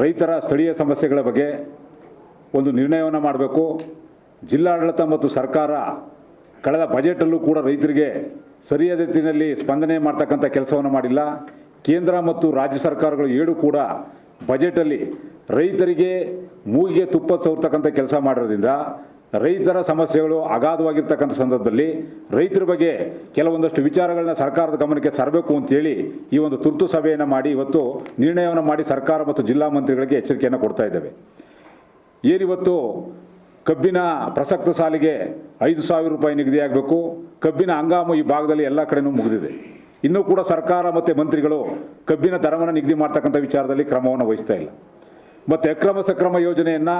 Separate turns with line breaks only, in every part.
ರೈತರ ಸ್ಥಳೀಯ ಸಮಸ್ಯೆಗಳ ಬಗ್ಗೆ ಒಂದು ನಿರ್ಣಯವನ್ನು ಮಾಡಬೇಕು. ಜಿಲ್ಲಾಡಳಿತ ಮತ್ತು ಸರ್ಕಾರ ಕಳೆದ ಬಜೆಟಲ್ಲೂ ಕೂಡ ರೈತರಿಗೆ ಸರಿಯಾದ ರೀತಿಯಲ್ಲಿ ಸ್ಪಂದನೆ ಮಾಡ್ತಕ್ಕಂಥ ಕೆಲಸವನ್ನು ಮಾಡಿಲ್ಲ. ಕೇಂದ್ರ ಮತ್ತು ರಾಜ್ಯ ಸರ್ಕಾರಗಳು ಏಳು ಕೂಡ ಬಜೆಟಲ್ಲಿ ರೈತರಿಗೆ ಮೂಗಿಗೆ ತುಪ್ಪ ಸವರ್ತಕ್ಕಂಥ ಕೆಲಸ ಮಾಡಿರೋದ್ರಿಂದ ರೈತರ ಸಮಸ್ಯೆಗಳು ಅಗಾಧವಾಗಿರ್ತಕ್ಕಂಥ ಸಂದರ್ಭದಲ್ಲಿ ರೈತರ ಬಗ್ಗೆ ಕೆಲವೊಂದಷ್ಟು ವಿಚಾರಗಳನ್ನ ಸರ್ಕಾರದ ಗಮನಕ್ಕೆ ತರಬೇಕು ಅಂತೇಳಿ ಈ ಒಂದು ತುರ್ತು ಸಭೆಯನ್ನು ಮಾಡಿ ಇವತ್ತು ನಿರ್ಣಯವನ್ನು ಮಾಡಿ ಸರ್ಕಾರ ಮತ್ತು ಜಿಲ್ಲಾ ಮಂತ್ರಿಗಳಿಗೆ ಎಚ್ಚರಿಕೆಯನ್ನು ಕೊಡ್ತಾ ಇದ್ದೇವೆ. ಏನಿವತ್ತು ಕಬ್ಬಿನ ಪ್ರಸಕ್ತ ಸಾಲಿಗೆ ಐದು ಸಾವಿರ ರೂಪಾಯಿ ನಿಗದಿಯಾಗಬೇಕು ಕಬ್ಬಿನ ಹಂಗಾಮು ಈ ಭಾಗದಲ್ಲಿ ಎಲ್ಲ ಕಡೆಯೂ ಮುಗಿದಿದೆ. ಇನ್ನೂ ಕೂಡ ಸರ್ಕಾರ ಮತ್ತು ಮಂತ್ರಿಗಳು ಕಬ್ಬಿನ ದರವನ್ನು ನಿಗದಿ ಮಾಡ್ತಕ್ಕಂಥ ವಿಚಾರದಲ್ಲಿ ಕ್ರಮವನ್ನು ವಹಿಸ್ತಾ ಇಲ್ಲ. ಮತ್ತು ಅಕ್ರಮ ಸಕ್ರಮ ಯೋಜನೆಯನ್ನು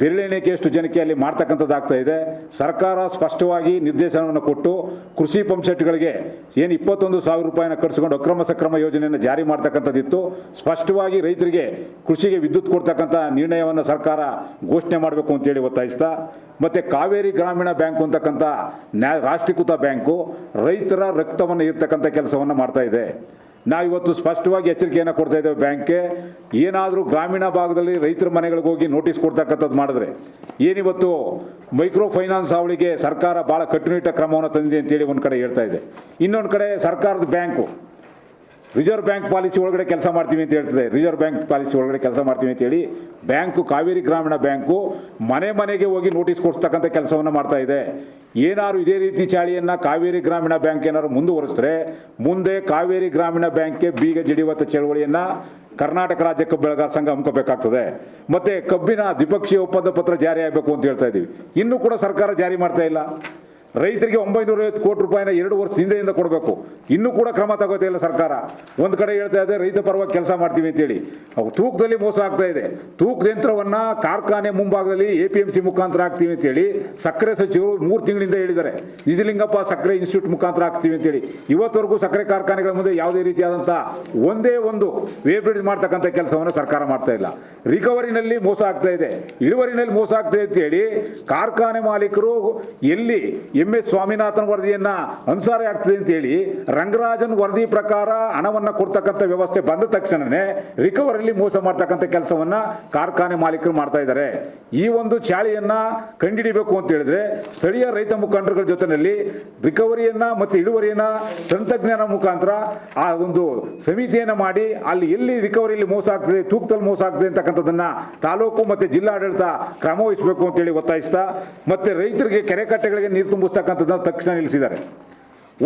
ಬೆರಳೆಣಿಕೆಯಷ್ಟು ಜನಕ್ಕೆ ಅಲ್ಲಿ ಮಾಡ್ತಕ್ಕಂಥದ್ದಾಗ್ತಾ ಇದೆ. ಸರ್ಕಾರ ಸ್ಪಷ್ಟವಾಗಿ ನಿರ್ದೇಶನವನ್ನು ಕೊಟ್ಟು ಕೃಷಿ ಪಂಪ್ಸೆಟ್ಗಳಿಗೆ ಏನು ಇಪ್ಪತ್ತೊಂದು ಸಾವಿರ ರೂಪಾಯಿನ ಕಟ್ಸ್ಕೊಂಡು ಅಕ್ರಮ ಸಕ್ರಮ ಯೋಜನೆಯನ್ನು ಜಾರಿ ಮಾಡ್ತಕ್ಕಂಥದ್ದಿತ್ತು. ಸ್ಪಷ್ಟವಾಗಿ ರೈತರಿಗೆ ಕೃಷಿಗೆ ವಿದ್ಯುತ್ ಕೊಡ್ತಕ್ಕಂಥ ನಿರ್ಣಯವನ್ನು ಸರ್ಕಾರ ಘೋಷಣೆ ಮಾಡಬೇಕು ಅಂತೇಳಿ ಒತ್ತಾಯಿಸ್ತಾ, ಮತ್ತು ಕಾವೇರಿ ಗ್ರಾಮೀಣ ಬ್ಯಾಂಕು ಅಂತಕ್ಕಂಥ ನ್ಯಾ ರಾಷ್ಟ್ರೀಕೃತ ಬ್ಯಾಂಕು ರೈತರ ರಕ್ತವನ್ನು ಇರ್ತಕ್ಕಂಥ ಕೆಲಸವನ್ನು ಮಾಡ್ತಾ ಇದೆ. ನಾವಿವತ್ತು ಸ್ಪಷ್ಟವಾಗಿ ಎಚ್ಚರಿಕೆಯನ್ನು ಕೊಡ್ತಾ ಇದ್ದೇವೆ ಬ್ಯಾಂಕ್ಗೆ. ಏನಾದರೂ ಗ್ರಾಮೀಣ ಭಾಗದಲ್ಲಿ ರೈತರ ಮನೆಗಳಿಗೆ ಹೋಗಿ ನೋಟಿಸ್ ಕೊಡ್ತಕ್ಕಂಥದ್ದು ಮಾಡಿದ್ರೆ, ಏನಿವತ್ತು ಮೈಕ್ರೋ ಫೈನಾನ್ಸ್ ಅವಳಿಗೆ ಸರ್ಕಾರ ಭಾಳ ಕಟ್ಟುನಿಟ್ಟ ಕ್ರಮವನ್ನು ತಂದಿದೆ ಅಂತೇಳಿ ಒಂದು ಕಡೆ ಹೇಳ್ತಾ ಇದೆ. ಇನ್ನೊಂದು ಕಡೆ ಸರ್ಕಾರದ ಬ್ಯಾಂಕು ರಿಸರ್ವ್ ಬ್ಯಾಂಕ್ ಪಾಲಿಸಿ ಒಳಗಡೆ ಕೆಲಸ ಮಾಡ್ತೀವಿ ಅಂತ ಹೇಳ್ತದೆ. ರಿಸರ್ವ್ ಬ್ಯಾಂಕ್ ಪಾಲಿಸಿ ಒಳಗಡೆ ಕೆಲಸ ಮಾಡ್ತೀವಿ ಅಂತೇಳಿ ಬ್ಯಾಂಕು, ಕಾವೇರಿ ಗ್ರಾಮೀಣ ಬ್ಯಾಂಕು ಮನೆ ಮನೆಗೆ ಹೋಗಿ ನೋಟಿಸ್ ಕೊಡ್ತಕ್ಕಂಥ ಕೆಲಸವನ್ನು ಮಾಡ್ತಾ ಇದೆ. ಏನಾದ್ರು ಇದೇ ರೀತಿ ಚಾಳಿಯನ್ನು ಕಾವೇರಿ ಗ್ರಾಮೀಣ ಬ್ಯಾಂಕ್ ಏನಾದ್ರು ಮುಂದುವರೆಸಿದ್ರೆ ಮುಂದೆ ಕಾವೇರಿ ಗ್ರಾಮೀಣ ಬ್ಯಾಂಕ್ಗೆ ಬೀಗ ಜಡಿಯುವಂಥ ಚಳವಳಿಯನ್ನು ಕರ್ನಾಟಕ ರಾಜ್ಯ ಕಬ್ಬು ಬೆಳೆಗಾರ ಸಂಘ ಹಮ್ಮಿಕೋಬೇಕಾಗ್ತದೆ. ಮತ್ತು ಕಬ್ಬಿನ ದ್ವಿಪಕ್ಷೀಯ ಒಪ್ಪಂದ ಪತ್ರ ಜಾರಿ ಆಗಬೇಕು ಅಂತ ಹೇಳ್ತಾ ಇದ್ದೀವಿ. ಇನ್ನೂ ಕೂಡ ಸರ್ಕಾರ ಜಾರಿ ಮಾಡ್ತಾ ಇಲ್ಲ. ರೈತರಿಗೆ ಒಂಬೈನೂರ ಐವತ್ತು ಕೋಟಿ ರೂಪಾಯಿನ ಎರಡು ವರ್ಷ ಹಿಂದೆಯಿಂದ ಕೊಡಬೇಕು. ಇನ್ನೂ ಕೂಡ ಕ್ರಮ ತಗೋತಾ ಇಲ್ಲ ಸರ್ಕಾರ. ಒಂದು ಕಡೆ ಹೇಳ್ತಾ ಇದೆ, ರೈತ ಪರವಾಗಿ ಕೆಲಸ ಮಾಡ್ತೀವಿ ಅಂತೇಳಿ. ಅವು ತೂಕದಲ್ಲಿ ಮೋಸ ಆಗ್ತಾ ಇದೆ. ತೂಕದ ಯಂತ್ರವನ್ನು ಕಾರ್ಖಾನೆ ಮುಂಭಾಗದಲ್ಲಿ ಎ ಪಿ ಎಂ ಸಿ ಮುಖಾಂತರ ಹಾಕ್ತೀವಿ ಅಂತೇಳಿ ಸಕ್ಕರೆ ಸಚಿವರು ಮೂರು ತಿಂಗಳಿಂದ ಹೇಳಿದ್ದಾರೆ. ನಿಜಲಿಂಗಪ್ಪ ಸಕ್ಕರೆ ಇನ್ಸ್ಟಿಟ್ಯೂಟ್ ಮುಖಾಂತರ ಹಾಕ್ತೀವಿ ಅಂತೇಳಿ. ಇವತ್ತವರೆಗೂ ಸಕ್ಕರೆ ಕಾರ್ಖಾನೆಗಳ ಮುಂದೆ ಯಾವುದೇ ರೀತಿಯಾದಂಥ ಒಂದೇ ಒಂದು ವೇಬ್ರಿಡ್ ಮಾಡ್ತಕ್ಕಂಥ ಕೆಲಸವನ್ನು ಸರ್ಕಾರ ಮಾಡ್ತಾ ಇಲ್ಲ. ರಿಕವರಿನಲ್ಲಿ ಮೋಸ ಆಗ್ತಾ ಇದೆ. ಇಳುವರಿನಲ್ಲಿ ಮೋಸ ಆಗ್ತಾ ಇದೆ ಅಂತೇಳಿ ಕಾರ್ಖಾನೆ ಮಾಲೀಕರು ಎಲ್ಲಿ ಎಂ ಎಸ್ ಸ್ವಾಮಿನಾಥನ್ ವರದಿಯನ್ನು ಅನುಸಾರ ಆಗ್ತದೆ ಅಂತೇಳಿ ರಂಗರಾಜನ್ ವರದಿ ಪ್ರಕಾರ ಹಣವನ್ನು ಕೊಡ್ತಕ್ಕಂಥ ವ್ಯವಸ್ಥೆ ಬಂದ ತಕ್ಷಣವೇ ರಿಕವರಿಲಿ ಮೋಸ ಮಾಡ್ತಕ್ಕಂಥ ಕೆಲಸವನ್ನು ಕಾರ್ಖಾನೆ ಮಾಲೀಕರು ಮಾಡ್ತಾ ಇದ್ದಾರೆ. ಈ ಒಂದು ಚಾಳಿಯನ್ನು ಕಂಡುಹಿಡಿಬೇಕು ಅಂತ ಹೇಳಿದ್ರೆ ಸ್ಥಳೀಯ ರೈತ ಮುಖಂಡರುಗಳ ಜೊತೆಯಲ್ಲಿ ರಿಕವರಿಯನ್ನು ಮತ್ತು ಇಳುವರಿಯನ್ನು ತಂತ್ರಜ್ಞಾನ ಮುಖಾಂತರ ಆ ಒಂದು ಸಮಿತಿಯನ್ನು ಮಾಡಿ ಅಲ್ಲಿ ಎಲ್ಲಿ ರಿಕವರಿಯಲ್ಲಿ ಮೋಸ ಆಗ್ತದೆ, ತೂಕದಲ್ಲಿ ಮೋಸ ಆಗ್ತದೆ ಅಂತಕ್ಕಂಥದ್ದನ್ನು ತಾಲೂಕು ಮತ್ತು ಜಿಲ್ಲಾಡಳಿತ ಕ್ರಮ ವಹಿಸಬೇಕು ಅಂತೇಳಿ ಒತ್ತಾಯಿಸ್ತಾ ಮತ್ತು ರೈತರಿಗೆ ಕೆರೆ ಕಟ್ಟೆಗಳಿಗೆ ನೀರು ತುಂಬಿಸ್ತಕ್ಕಂಥದ್ದನ್ನು ತಕ್ಷಣ ನಿಲ್ಲಿಸಿದ್ದಾರೆ.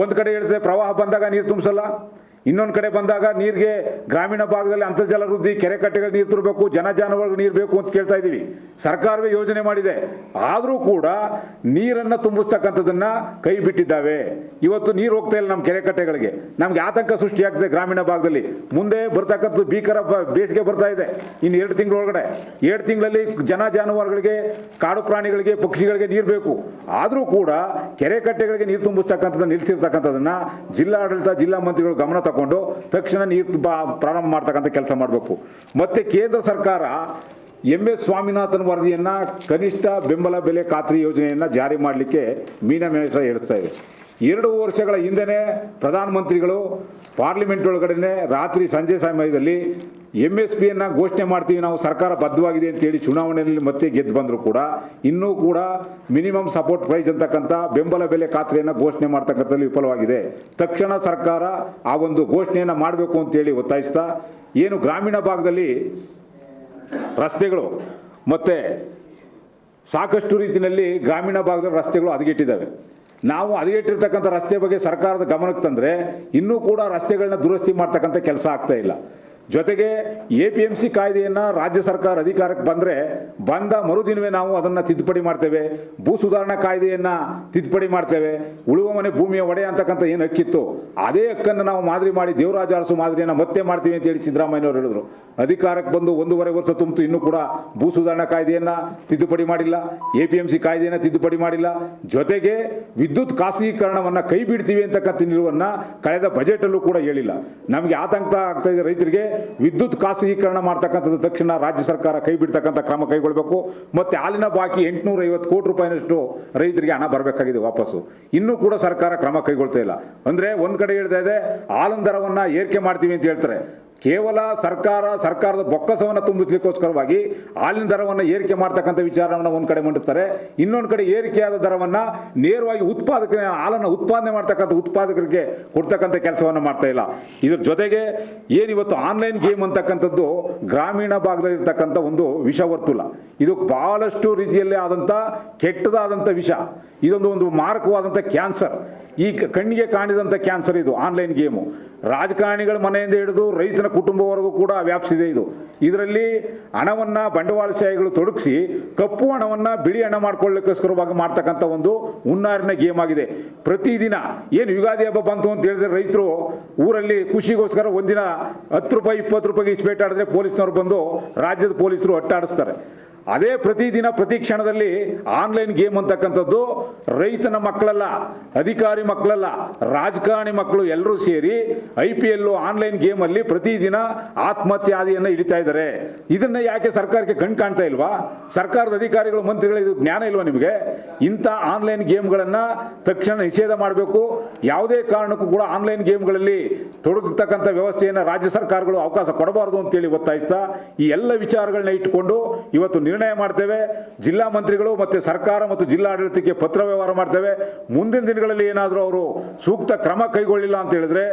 ಒಂದು ಕಡೆ ಹೇಳ್ತದೆ ಪ್ರವಾಹ ಬಂದಾಗ ನೀರು ತುಂಬಿಸಲ್ಲ ಇನ್ನೊಂದು ಕಡೆ ಬಂದಾಗ ನೀರಿಗೆ ಗ್ರಾಮೀಣ ಭಾಗದಲ್ಲಿ ಅಂತರ್ಜಲ ವೃದ್ಧಿ ಕೆರೆ ಕಟ್ಟೆಗಳು ನೀರು ತರಬೇಕು, ಜನ ಜಾನುವಾರುಗಳು ನೀರು ಬೇಕು ಅಂತ ಕೇಳ್ತಾ ಇದ್ದೀವಿ. ಸರ್ಕಾರವೇ ಯೋಜನೆ ಮಾಡಿದೆ. ಆದರೂ ಕೂಡ ನೀರನ್ನು ತುಂಬಿಸ್ತಕ್ಕಂಥದ್ದನ್ನು ಕೈ ಬಿಟ್ಟಿದ್ದಾವೆ. ಇವತ್ತು ನೀರು ಹೋಗ್ತಾ ಇಲ್ಲ ನಮ್ಮ ಕೆರೆ ಕಟ್ಟೆಗಳಿಗೆ. ನಮಗೆ ಆತಂಕ ಸೃಷ್ಟಿಯಾಗ್ತದೆ ಗ್ರಾಮೀಣ ಭಾಗದಲ್ಲಿ. ಮುಂದೆ ಬರ್ತಕ್ಕಂಥದ್ದು ಭೀಕರ ಬೇಸಿಗೆ ಬರ್ತಾ ಇದೆ. ಇನ್ನು ಎರಡು ತಿಂಗಳೊಳಗಡೆ ಎರಡು ತಿಂಗಳಲ್ಲಿ ಜನ ಜಾನುವಾರುಗಳಿಗೆ, ಕಾಡು ಪ್ರಾಣಿಗಳಿಗೆ, ಪಕ್ಷಿಗಳಿಗೆ ನೀರು ಬೇಕು. ಆದರೂ ಕೂಡ ಕೆರೆ ಕಟ್ಟೆಗಳಿಗೆ ನೀರು ತುಂಬಿಸ್ತಕ್ಕಂಥದ್ದು ನಿಲ್ಲಿಸಿರ್ತಕ್ಕಂಥದ್ದನ್ನು ಜಿಲ್ಲಾಡಳಿತ, ಜಿಲ್ಲಾ ಮಂತ್ರಿಗಳು ಗಮನ ತಗೊಂಡು ತಕ್ಷಣ ನೀರು ಪ್ರಾರಂಭ ಮಾಡ್ತಕ್ಕಂಥ ಕೆಲಸ ಮಾಡಬೇಕು. ಮತ್ತು ಕೇಂದ್ರ ಸರ್ಕಾರ ಎಂ ಎಸ್ ಸ್ವಾಮಿನಾಥನ್ ವರದಿಯನ್ನು ಕನಿಷ್ಠ ಬೆಂಬಲ ಬೆಲೆ ಖಾತ್ರಿ ಯೋಜನೆಯನ್ನು ಜಾರಿ ಮಾಡಲಿಕ್ಕೆ ಮೀನಮೇಷ ಹೇಳಿಸ್ತಾ ಇದೆ. ಎರಡು ವರ್ಷಗಳ ಹಿಂದೆಯೇ ಪ್ರಧಾನಮಂತ್ರಿಗಳು ಪಾರ್ಲಿಮೆಂಟ್ ಒಳಗಡೆನೆ ರಾತ್ರಿ ಸಂಜೆ ಸಮಯದಲ್ಲಿ ಎಂ ಎಸ್ ಪಿಯನ್ನು ಘೋಷಣೆ ಮಾಡ್ತೀವಿ ನಾವು, ಸರ್ಕಾರ ಬದ್ಧವಾಗಿದೆ ಅಂತೇಳಿ ಚುನಾವಣೆಯಲ್ಲಿ ಮತ್ತೆ ಗೆದ್ದು ಬಂದರೂ ಕೂಡ, ಇನ್ನೂ ಕೂಡ ಮಿನಿಮಮ್ ಸಪೋರ್ಟ್ ಪ್ರೈಸ್ ಅಂತಕ್ಕಂಥ ಬೆಂಬಲ ಬೆಲೆ ಖಾತ್ರಿಯನ್ನು ಘೋಷಣೆ ಮಾಡ್ತಕ್ಕಂಥದ್ದು ವಿಫಲವಾಗಿದೆ. ತಕ್ಷಣ ಸರ್ಕಾರ ಆ ಒಂದು ಘೋಷಣೆಯನ್ನು ಮಾಡಬೇಕು ಅಂತೇಳಿ ಒತ್ತಾಯಿಸ್ತಾ, ಏನು ಗ್ರಾಮೀಣ ಭಾಗದಲ್ಲಿ ರಸ್ತೆಗಳು ಮತ್ತು ಸಾಕಷ್ಟು ರೀತಿಯಲ್ಲಿ ಗ್ರಾಮೀಣ ಭಾಗದ ರಸ್ತೆಗಳು ಹದಗೆಟ್ಟಿದ್ದಾವೆ. ನಾವು ಹದಗೆಟ್ಟಿರ್ತಕ್ಕಂಥ ರಸ್ತೆ ಬಗ್ಗೆ ಸರ್ಕಾರದ ಗಮನಕ್ಕೆ ತಂದರೆ, ಇನ್ನೂ ಕೂಡ ರಸ್ತೆಗಳನ್ನ ದುರಸ್ತಿ ಮಾಡ್ತಕ್ಕಂಥ ಕೆಲಸ ಆಗ್ತಾ ಇಲ್ಲ. ಜೊತೆಗೆ ಎ ಪಿ ಎಂ ಸಿ ಕಾಯ್ದೆಯನ್ನು ರಾಜ್ಯ ಸರ್ಕಾರ ಅಧಿಕಾರಕ್ಕೆ ಬಂದರೆ ಬಂದ ಮರುದಿನವೇ ನಾವು ಅದನ್ನು ತಿದ್ದುಪಡಿ ಮಾಡ್ತೇವೆ. ಭೂ ಸುಧಾರಣಾ ಕಾಯ್ದೆಯನ್ನು ತಿದ್ದುಪಡಿ ಮಾಡ್ತೇವೆ. ಉಳುವ ಮನೆ ಭೂಮಿಯ ಒಡೆ ಅಂತಕ್ಕಂಥ ಏನು ಹಕ್ಕಿತ್ತು? ಅದೇ ಹಕ್ಕನ್ನು ನಾವು ಮಾದರಿ ಮಾಡಿ ದೇವರಾಜ ಅರಸು ಮಾದರಿಯನ್ನು ಮತ್ತೆ ಮಾಡ್ತೀವಿ ಅಂತೇಳಿ ಸಿದ್ದರಾಮಯ್ಯನವರು ಹೇಳಿದ್ರು. ಅಧಿಕಾರಕ್ಕೆ ಬಂದು ಒಂದೂವರೆ ವರ್ಷ ತುಂಬಿತು, ಇನ್ನೂ ಕೂಡ ಭೂ ಸುಧಾರಣಾ ಕಾಯ್ದೆಯನ್ನು ತಿದ್ದುಪಡಿ ಮಾಡಿಲ್ಲ. ಎ ಪಿ ಎಂ ಸಿ ಕಾಯ್ದೆಯನ್ನು ತಿದ್ದುಪಡಿ ಮಾಡಿಲ್ಲ. ಜೊತೆಗೆ ವಿದ್ಯುತ್ ಖಾಸಗೀಕರಣವನ್ನು ಕೈ ಬಿಡ್ತೀವಿ ಅಂತಕ್ಕಂಥ ನಿಲುವನ್ನು ಕಳೆದ ಬಜೆಟಲ್ಲೂ ಕೂಡ ಹೇಳಿಲ್ಲ. ನಮಗೆ ಆತಂಕ ಆಗ್ತಾ ಇದೆ ರೈತರಿಗೆ. ವಿದ್ಯುತ್ ಖಾಸಗೀಕರಣ ಮಾಡ್ತಕ್ಕಂಥದ್ದು ತಕ್ಷಣ ರಾಜ್ಯ ಸರ್ಕಾರ ಕೈ ಬಿಡ್ತಕ್ಕಂಥ ಕ್ರಮ ಕೈಗೊಳ್ಳಬೇಕು ಮತ್ತು ಹಾಲಿನ ಬಾಕಿ ಎಂಟುನೂರ ಐವತ್ತು ಕೋಟಿ ರೂಪಾಯಿನಷ್ಟು ರೈತರಿಗೆ ಹಣ ಬರಬೇಕಾಗಿದೆ ವಾಪಸ್ಸು. ಇನ್ನೂ ಕೂಡ ಸರ್ಕಾರ ಕ್ರಮ ಕೈಗೊಳ್ತಾ ಇಲ್ಲ. ಅಂದರೆ ಒಂದು ಕಡೆ ಹೇಳ್ತಾ ಇದೆ, ಹಾಲಿನ ದರವನ್ನು ಏರಿಕೆ ಮಾಡ್ತೀವಿ ಅಂತ ಹೇಳ್ತಾರೆ. ಕೇವಲ ಸರ್ಕಾರ, ಸರ್ಕಾರದ ಬೊಕ್ಕಸವನ್ನು ತುಂಬಿಸ್ಲಿಕ್ಕೋಸ್ಕರವಾಗಿ ಹಾಲಿನ ದರವನ್ನು ಏರಿಕೆ ಮಾಡ್ತಕ್ಕಂಥ ವಿಚಾರವನ್ನು ಒಂದು ಕಡೆ ಮಂಡಿಸ್ತಾರೆ. ಇನ್ನೊಂದು ಕಡೆ ಏರಿಕೆಯಾದ ದರವನ್ನು ನೇರವಾಗಿ ಉತ್ಪಾದಕ ಹಾಲನ್ನು ಉತ್ಪಾದನೆ ಮಾಡ್ತಕ್ಕಂಥ ಉತ್ಪಾದಕರಿಗೆ ಕೊಡ್ತಕ್ಕಂಥ ಕೆಲಸವನ್ನು ಮಾಡ್ತಾ ಇಲ್ಲ. ಇದ್ರ ಜೊತೆಗೆ ಏನಿವತ್ತು ಆನ್ಲೈನ್ ಗೇಮ್ ಅಂತಕ್ಕಂಥದ್ದು ಗ್ರಾಮೀಣ ಭಾಗದಲ್ಲಿರ್ತಕ್ಕಂಥ ಒಂದು ವಿಷವರ್ತುಲ ಇದು ಬಹಳಷ್ಟು ರೀತಿಯಲ್ಲಿ ಆದಂಥ ಕೆಟ್ಟದಾದಂಥ ವಿಷ. ಇದೊಂದು ಒಂದು ಮಾರಕವಾದಂಥ ಕ್ಯಾನ್ಸರ್. ಈ ಕಣ್ಣಿಗೆ ಕಾಣಿದಂಥ ಕ್ಯಾನ್ಸರ್ ಇದು, ಆನ್ಲೈನ್ ಗೇಮು. ರಾಜಕಾರಣಿಗಳ ಮನೆಯಿಂದ ಹಿಡಿದು ರೈತನ ಕುಟುಂಬವರೆಗೂ ಕೂಡ ವ್ಯಾಪಿಸಿದೆ ಇದು. ಇದರಲ್ಲಿ ಹಣವನ್ನು ಬಂಡವಾಳಶಾಹಿಗಳು ತೊಡಗಿಸಿ ಕಪ್ಪು ಹಣವನ್ನು ಬಿಳಿ ಹಣ ಮಾಡ್ಕೊಳ್ಳೋಕ್ಕೋಸ್ಕರವಾಗಿ ಮಾಡ್ತಕ್ಕಂಥ ಒಂದು ಹುನ್ನಾರಿನ ಗೇಮ್ ಆಗಿದೆ. ಪ್ರತಿದಿನ ಏನು ಯುಗಾದಿ ಹಬ್ಬ ಬಂತು ಅಂತ ಹೇಳಿದ್ರೆ ರೈತರು ಊರಲ್ಲಿ ಖುಷಿಗೋಸ್ಕರ ಒಂದಿನ ಹತ್ತು ರೂಪಾಯಿ, ಇಪ್ಪತ್ತು ರೂಪಾಯಿಗೆ ಇಸ್ಪೇಟ್ ಆಡಿದ್ರೆ ಪೊಲೀಸ್ನವ್ರು ಬಂದು ರಾಜ್ಯದ ಪೊಲೀಸರು ಅಟ್ಟಾಡಿಸ್ತಾರೆ ಅದೇ ಪ್ರತಿದಿನ ಪ್ರತಿ ಕ್ಷಣದಲ್ಲಿ ಆನ್ಲೈನ್ ಗೇಮ್ ಅಂತಕ್ಕಂಥದ್ದು ರೈತನ ಮಕ್ಕಳಲ್ಲ, ಅಧಿಕಾರಿ ಮಕ್ಕಳಲ್ಲ, ರಾಜಕಾರಣಿ ಮಕ್ಕಳು ಎಲ್ಲರೂ ಸೇರಿ ಐ ಪಿ ಎಲ್ಲು ಆನ್ಲೈನ್ ಗೇಮಲ್ಲಿ ಪ್ರತಿದಿನ ಆತ್ಮಹತ್ಯೆ ಆದಿಯನ್ನು ಹಿಡಿತಾ ಇದ್ದಾರೆ. ಇದನ್ನು ಯಾಕೆ ಸರ್ಕಾರಕ್ಕೆ ಕಣ್ ಕಾಣ್ತಾ ಇಲ್ವಾ? ಸರ್ಕಾರದ ಅಧಿಕಾರಿಗಳು, ಮಂತ್ರಿಗಳು, ಇದು ಜ್ಞಾನ ಇಲ್ವಾ ನಿಮಗೆ? ಇಂಥ ಆನ್ಲೈನ್ ಗೇಮ್ಗಳನ್ನು ತಕ್ಷಣ ನಿಷೇಧ ಮಾಡಬೇಕು. ಯಾವುದೇ ಕಾರಣಕ್ಕೂ ಕೂಡ ಆನ್ಲೈನ್ ಗೇಮ್ಗಳಲ್ಲಿ ತೊಡಗತಕ್ಕಂಥ ವ್ಯವಸ್ಥೆಯನ್ನು ರಾಜ್ಯ ಸರ್ಕಾರಗಳು ಅವಕಾಶ ಕೊಡಬಾರದು ಅಂತೇಳಿ ಒತ್ತಾಯಿಸ್ತಾ ಈ ಎಲ್ಲ ವಿಚಾರಗಳನ್ನ ಇಟ್ಟುಕೊಂಡು ಇವತ್ತು ನಿರ್ಣಯ ಮಾಡ್ತೇವೆ. ಜಿಲ್ಲಾ ಮಂತ್ರಿಗಳು ಮತ್ತು ಸರ್ಕಾರ ಮತ್ತು ಜಿಲ್ಲಾಡಳಿತಕ್ಕೆ ಪತ್ರ ವ್ಯವಹಾರ ಮಾಡ್ತೇವೆ. ಮುಂದಿನ ದಿನಗಳಲ್ಲಿ ಏನಾದರೂ ಅವರು ಸೂಕ್ತ ಕ್ರಮ ಕೈಗೊಳ್ಳಿಲ್ಲ ಅಂತ ಹೇಳಿದ್ರೆ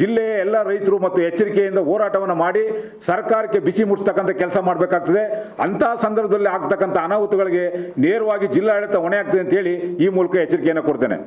ಜಿಲ್ಲೆಯ ಎಲ್ಲ ರೈತರು ಮತ್ತು ಎಚ್ಚರಿಕೆಯಿಂದ ಹೋರಾಟವನ್ನು ಮಾಡಿ ಸರ್ಕಾರಕ್ಕೆ ಬಿಸಿ ಮುಟ್ಟಿಸ್ತಕ್ಕಂಥ ಕೆಲಸ ಮಾಡಬೇಕಾಗ್ತದೆ. ಅಂತಹ ಸಂದರ್ಭದಲ್ಲಿ ಆಗ್ತಕ್ಕಂಥ ಅನಾಹುತಗಳಿಗೆ ನೇರವಾಗಿ ಜಿಲ್ಲಾಡಳಿತ ಹೊಣೆ ಆಗ್ತದೆ ಅಂತೇಳಿ ಈ ಮೂಲಕ ಎಚ್ಚರಿಕೆಯನ್ನು ಕೊಡ್ತೇನೆ.